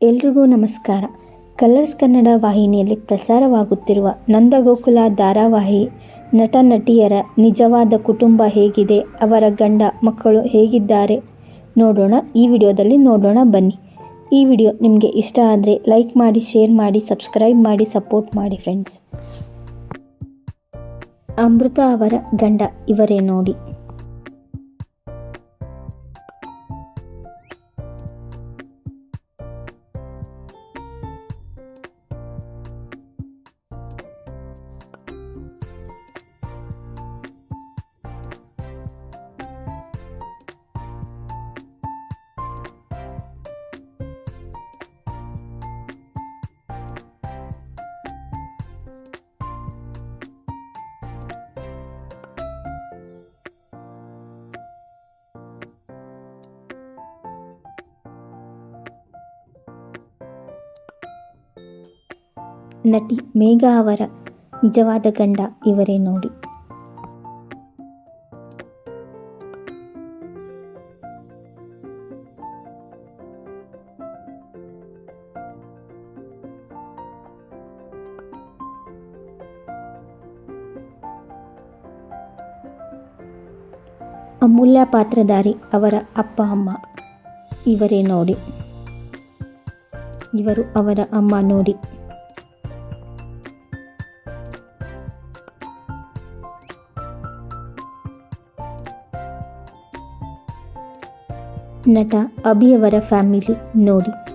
ಎಲ್ರಿಗೂ ನಮಸ್ಕಾರ. ಕಲರ್ಸ್ ಕನ್ನಡ ವಾಹಿನಿಯಲ್ಲಿ ಪ್ರಸಾರವಾಗುತ್ತಿರುವ ನಂದಗೋಕುಲ ಧಾರಾವಾಹಿ, ನಟ ನಟಿಯರ ನಿಜವಾದ ಕುಟುಂಬ ಹೇಗಿದೆ, ಅವರ ಗಂಡ ಮಕ್ಕಳು ಹೇಗಿದ್ದಾರೆ ನೋಡೋಣ, ಈ ವಿಡಿಯೋದಲ್ಲಿ ನೋಡೋಣ ಬನ್ನಿ. ಈ ವಿಡಿಯೋ ನಿಮಗೆ ಇಷ್ಟ ಆದರೆ ಲೈಕ್ ಮಾಡಿ, ಶೇರ್ ಮಾಡಿ, ಸಬ್ಸ್ಕ್ರೈಬ್ ಮಾಡಿ, ಸಪೋರ್ಟ್ ಮಾಡಿ ಫ್ರೆಂಡ್ಸ್. ಅಮೃತ ಅವರ ಗಂಡ ಇವರೇ ನೋಡಿ. ನಟಿ ಮೇಘಾ ಅವರ ನಿಜವಾದ ಗಂಡ ಇವರೇ ನೋಡಿ. ಅಮೂಲ್ಯ ಪಾತ್ರಧಾರಿ ಅವರ ಅಪ್ಪ, ಅಮ್ಮ ಇವರೇ ನೋಡಿ. ಇವರು ಅವರ ಅಮ್ಮ ನೋಡಿ. ನಟ ಅಭಿಯವರ ಫ್ಯಾಮಿಲಿ ನೋಡಿ.